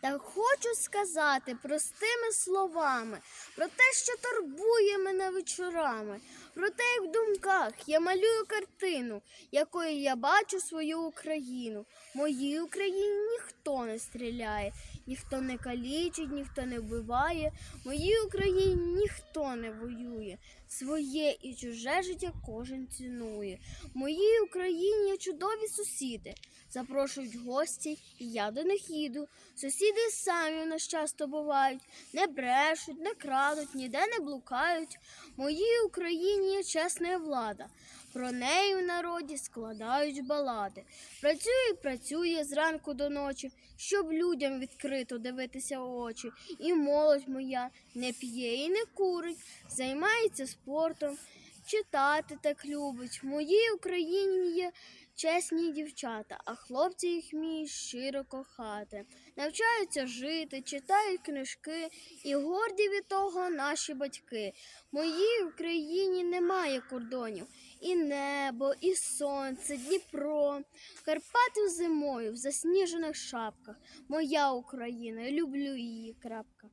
Та хочу сказати простими словами про те, що турбує мене вечорами, про те, як в думках я малюю картину, якою я бачу свою Україну. Моїй Україні ніхто не стріляє, ніхто не калічить, ніхто не вбиває. Моїй Україні ніхто не воює. Своє і чуже життя кожен цінує. Моїй Україні чудові сусіди. Запрошують гості, і я до них їду. Сусіди самі в нас часто бувають, не брешуть, не крадуть, ніде не блукають. Моїй Україні є чесна влада. Про неї в народі складають балади. Працює, працює зранку до ночі, щоб людям відкрито дивитися в очі. І молодь моя не п'є і не курить, займається спортом, читати так любить. Моїй Україні є чесні дівчата, а хлопці їх вміють щиро кохати. Навчаються жити, читають книжки і горді від того наші батьки. Моїй Україні немає кордонів. І небо, і сонце, Дніпро, Карпати зимою в засніжених шапках. Моя Україна, люблю її. Крапка.